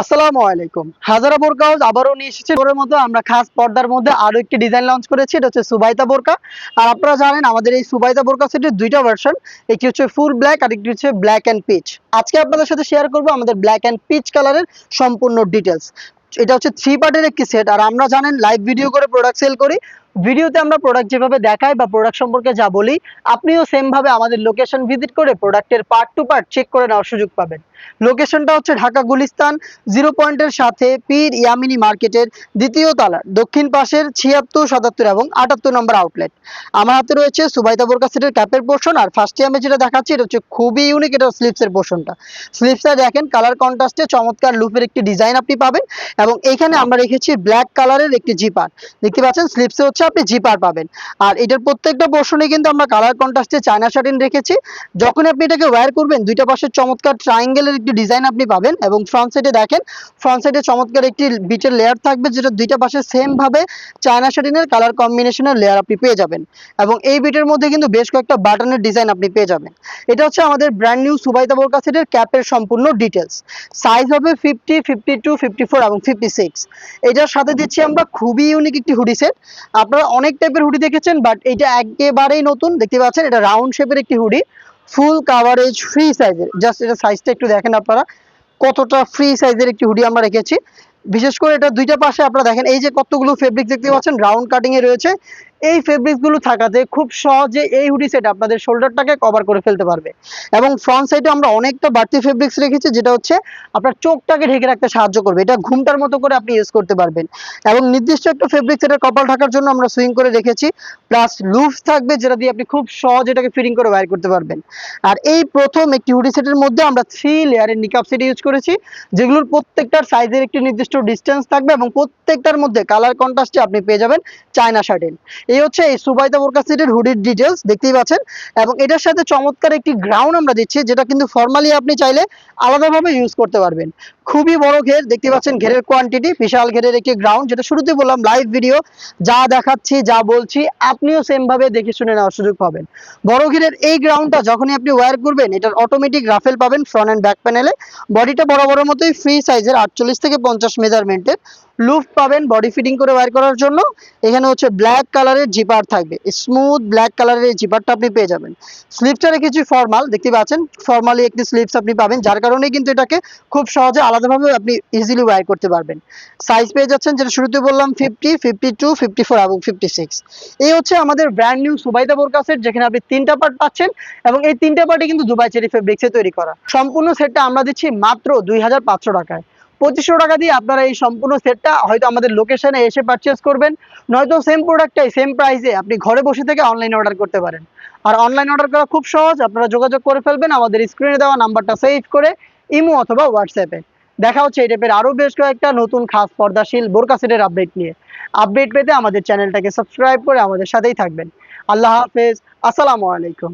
আসসালামু আলাইকুম। হাজারা বোরকা হাউস আবারও নিয়ে আমরা খাস পর্দার মধ্যে আরও একটি ডিজাইন লঞ্চ করেছি, এটা হচ্ছে সুবাইতা বোরকা। আর আপনারা জানেন, আমাদের এই সুবাইতা বোরকা সেটের দুইটা ভার্সন একটি হচ্ছে ফুল ব্ল্যাক আর একটি হচ্ছে ব্ল্যাক অ্যান্ড পিচ আজকে আপনাদের সাথে শেয়ার করব আমাদের ব্ল্যাক অ্যান্ড পিচ কালারের সম্পূর্ণ ডিটেলস এটা হচ্ছে থ্রি পার্টের একটি সেট আর আমরা জানেন লাইভ ভিডিও করে প্রোডাক্ট সেল করি। ভিডিওতে আমরা প্রোডাক্ট যেভাবে দেখাই বা প্রোডাক্ট সম্পর্কে যা বলি আপনিও সেম ভাবে আমাদের লোকেশন ভিজিট করে প্রোডাক্টের পার্ট টু পার্ট চেক করে নেওয়ার সুযোগ পাবেন। লোকেশনটা হচ্ছে ঢাকা গুলিস্তান জিরো পয়েন্টের সাথে পীর ইয়ামিনী মার্কেটের দ্বিতীয় তলার দক্ষিণ পাশের ছিয়াত্তর সাতাত্তর এবং আটাত্তর নম্বর আউটলেট আমার হাতে রয়েছে সুবাইতা বোরকা সেটের ক্যাপের পোর্শন আর ফার্স্টে আমি যেটা দেখাচ্ছি এটা হচ্ছে খুবই ইউনিক এটা স্লিপসের পোর্শনটা স্লিপসটা দেখেন কালার কন্ট্রাস্টে চমৎকার লুপের একটি ডিজাইন আপনি পাবেন এবং এখানে আমরা রেখেছি ব্ল্যাক কালারের একটি জিপার দেখতে পাচ্ছেন স্লিপসে হচ্ছে আপনি জিপার পাবেন। আর এটার প্রত্যেকটা পোর্শনে কিন্তু আমরা কালার কন্ট্রাস্টে চায়না শার্টিন রেখেছি। যখন আপনি এটাকে ওয়্যার করবেন, দুইটা পাশে চমৎকার ট্রায়াঙ্গেলের একটি ডিজাইন আপনি পাবেন এবং ফ্রন্ট সাইডে দেখেন ফ্রন্ট সাইডে চমৎকার একটি বিটের লেয়ার থাকবে যেটা দুইটা পাশে সেম ভাবে চায়না শার্টিনের কালার কম্বিনেশনের লেয়ার আপনি পেয়ে যাবেন। এবং এই বিটের মধ্যে কিন্তু বেশ কয়েকটা বাটনের ডিজাইন আপনি পেয়ে যাবেন। এটা হচ্ছে আমাদের ব্র্যান্ড নিউ সুবাইতা বোরকা সেটের ক্যাপের সম্পূর্ণ ডিটেলস সাইজ হবে fifty fifty two fifty four এবং ফিফটি সিক্স এটার সাথে দিচ্ছি আমরা খুবই ইউনিক একটি হুডি সেট আপনারা অনেক টাইপের হুডি দেখেছেন বাট এটা একেবারেই নতুন। দেখতে পাচ্ছেন, এটা রাউন্ড শেপের একটি হুডি। ফুল কাভারেজ ফ্রি সাইজের জাস্ট এটা সাইজটা একটু দেখেন আপনারা। কতটা ফ্রি সাইজের একটি হুডি আমরা রেখেছি। বিশেষ করে এটা দুইটা পাশে আপনারা দেখেন, এই যে কতগুলো ফেব্রিক দেখতে পাচ্ছেন রাউন্ড কাটিং এ রয়েছে। এই ফেব্রিক্সগুলো থাকাতে খুব সহজে এই হুডি সেট আপনাদের শোল্ডারটাকে কভার করে ফেলতে পারবে। এবং ফ্রন্ট সাইডে আমরা অনেকটা বাড়তি ফেব্রিক্স রেখেছি, যেটা হচ্ছে আপনার চোখটাকে ঢেকে রাখতে সাহায্য করবে। এটা ঘুমটার মতো করে আপনি ইউজ করতে পারবেন। এবং নির্দিষ্ট একটা ফেব্রিক্স এটার কপাল ঢাকার জন্য আমরা সুইং করে রেখেছি। প্লাস লুফ থাকবে, যেটা দিয়ে আপনি খুব সহজ এটাকে ফিটিং করে ওয়্যার করতে পারবেন। আর এই প্রথম একটি হুডি সেটের মধ্যে আমরা থ্রি লেয়ারের নিকাপ সেট ইউজ করেছি, যেগুলোর প্রত্যেকটার সাইজের একটি নির্দিষ্ট ডিস্টেন্স থাকবে এবং প্রত্যেকটার মধ্যে কালার কন্ট্রাস্টে আপনি পেয়ে যাবেন চায়না শার্টেন এই হচ্ছে এই সুবাইদা বোরকা সেটের হুডির ডিটেলস দেখতেই পাচ্ছেন। এবং এটার সাথে চমৎকার একটি গ্রাউন্ড আমরা দিচ্ছি, যেটা কিন্তু ফর্মালি আপনি চাইলে আলাদাভাবে ইউজ করতে পারবেন। খুবই বড় ঘের দেখতে পাচ্ছেন ঘেরের কোয়ান্টিটি বিশাল ঘেরের একটি গ্রাউন্ড যেটা শুরুতে বললাম লাইভ ভিডিও যা দেখাচ্ছি, যা বলছি, আপনিও সেম ভাবে দেখে শুনে নেওয়ার সুযোগ পাবেন। বড় ঘেরের এই গ্রাউন্ডটা যখনই আপনি ওয়্যার করবেন, এটার অটোমেটিক রাফেল পাবেন ফ্রন্ট অ্যান্ড ব্যাক প্যানেলে বডিটা বড় বড় মতোই ফ্রি সাইজের আটচল্লিশ থেকে পঞ্চাশ মেজারমেন্টের লুফ পাবেন বডি ফিটিং করে ওয়্যার করার জন্য। এখানে হচ্ছে ব্ল্যাক কালারের জিপার থাকবে। স্মুথ ব্ল্যাক কালারের এই জিপারটা আপনি পেয়ে যাবেন। স্লিপটা রেখেছি ফর্মাল দেখতে পাচ্ছেন? ফর্মালি একটি স্লিপস আপনি পাবেন, যার কারণে কিন্তু এটাকে খুব সহজে আলাদাভাবে আপনি ইজিলি ওয়্যার করতে পারবেন। সাইজ পেয়ে যাচ্ছেন, যেটা শুরুতে বললাম fifty fifty two fifty four এবং ফিফটি সিক্স এই হচ্ছে আমাদের ব্র্যান্ড নিউ সুবাইদা বোরকা সেট যেখানে আপনি তিনটা পার্ট পাচ্ছেন এবং এই তিনটা পার্টই কিন্তু দুবাই চেরি ফেব্রিক্সে তৈরি করা। সম্পূর্ণ সেটটা আমরা দিচ্ছি মাত্র দুই হাজার পাঁচশো টাকায়। পঁচিশশো টাকা দিয়ে আপনারা এই সম্পূর্ণ সেটটা হয়তো আমাদের লোকেশনে এসে পারচেস করবেন। নয়তো সেম প্রোডাক্টটাই সেম প্রাইসে আপনি ঘরে বসে থেকে অনলাইনে অর্ডার করতে পারেন। আর অনলাইন অর্ডার করা খুব সহজ, আপনারা যোগাযোগ করে ফেলবেন, আমাদের স্ক্রিনে দেওয়া নাম্বারটা সেভ করে ইমো অথবা হোয়াটসঅ্যাপে দেখা হচ্ছে এই টাইপের আরও বেশ কয়েকটা নতুন খাস পর্দাশীল বোরকা সেটের আপডেট নিয়ে। আপডেট পেতে আমাদের চ্যানেলটাকে সাবস্ক্রাইব করে আমাদের সাথেই থাকবেন। আল্লাহ হাফেজ, আসসালামু আলাইকুম।